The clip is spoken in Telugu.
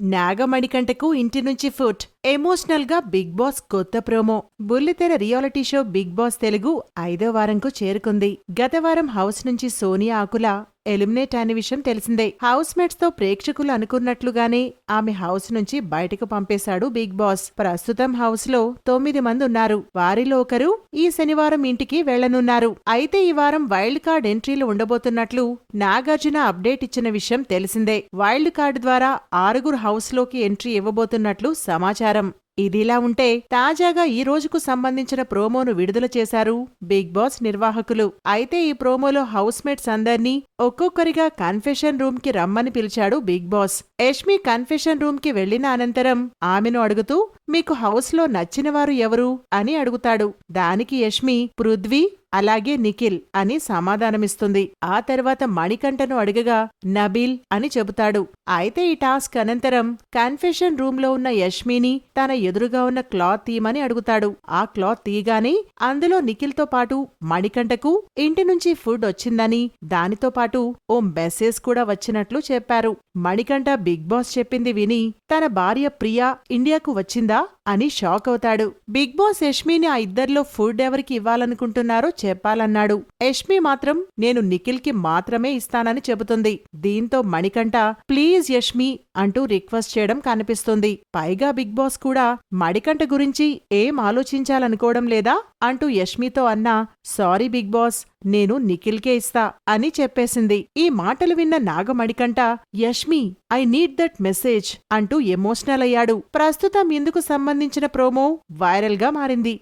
నాగమణికంటకు ఇంటి నుంచి ఫుట్. ఎమోషనల్గా బిగ్ బాస్ కొత్త ప్రోమో. బుల్లితెర reality show Big Boss Telugu ఐదో వారంకు చేరుకుంది. గత వారం హౌస్ నుంచి సోనియా ఆకుల ఎలిమినేట్ అయిన విషయం తెలిసిందే. హౌస్ మేట్స్తో ప్రేక్షకులు అనుకున్నట్లుగానే ఆమె హౌస్ నుంచి బయటకు పంపేశాడు బిగ్ బాస్. ప్రస్తుతం హౌస్లో తొమ్మిది మంది ఉన్నారు. వారిలో ఒకరు ఈ శనివారం ఇంటికి వెళ్ళనున్నారు అయితే ఈ వారం వైల్డ్ కార్డ్ ఎంట్రీలు ఉండబోతున్నట్లు నాగార్జున అప్డేట్ ఇచ్చిన విషయం తెలిసిందే. వైల్డ్ కార్డ్ ద్వారా ఆరుగురు హౌస్లోకి ఎంట్రీ ఇవ్వబోతున్నట్లు సమాచారం ఇదిలా ఉంటే తాజాగా ఈ రోజుకు సంబంధించిన ప్రోమోను విడుదల చేశారు బిగ్ బాస్ నిర్వాహకులు. అయితే ఈ ప్రోమోలో హౌస్ మేట్స్ అందర్నీ ఒక్కొక్కరిగా కన్ఫెషన్ రూమ్కి రమ్మని పిలిచాడు బిగ్ బాస్. యష్మి కన్ఫెషన్ రూమ్కి వెళ్ళిన అనంతరం ఆమెను అడుగుతూ మీకు హౌస్లో నచ్చినవారు ఎవరు? అని అడుగుతాడు. దానికి యష్మి పృథ్వీ అలాగే నిఖిల్ అని సమాధానమిస్తుంది. ఆ తర్వాత మణికంఠను అడగగా నబీల్ అని చెబుతాడు. అయితే ఈ టాస్క్ అనంతరం కన్ఫెషన్ రూమ్లో ఉన్న యష్మిని తన ఎదురుగా ఉన్న క్లాత్ తీయమని అడుగుతాడు. ఆ క్లాత్ తీయగానే అందులో నిఖిల్తో పాటు మణికంఠకు ఇంటి నుంచి ఫుడ్ వచ్చిందని దానితో పాటు ఓ మెసేజ్ కూడా వచ్చినట్లు చెప్పారు. మణికంఠ బిగ్ బాస్ చెప్పింది విని తన భార్య ప్రియా ఇండియాకు వచ్చిందా? అని షాక్ అవుతాడు. బిగ్ బాస్ యష్మిని ఆ ఇద్దరిలో ఫుడ్ ఎవరికి ఇవ్వాలనుకుంటున్నారో చెప్పాలన్నాడు. యష్మి మాత్రం నేను నిఖిల్కి మాత్రమే ఇస్తానని చెబుతుంది. దీంతో మణికంఠ ప్లీజ్ యష్మి అంటూ రిక్వెస్ట్ చేయడం కనిపిస్తుంది. పైగా బిగ్ బాస్ కూడా మణికంఠ గురించి ఏం ఆలోచించాలనుకోవడం లేదా? అంటూ యష్మితో అన్నా సారీ బిగ్ బాస్ నేను నిఖిల్కే ఇస్తా అని చెప్పేసింది. ఈ మాటలు విన్న Nagamanikanta Yashmi I need that message అంటూ ఎమోషనల్ అయ్యాడు. ప్రస్తుతం ఇందుకు సంబంధించిన ప్రోమో వైరల్గా మారింది.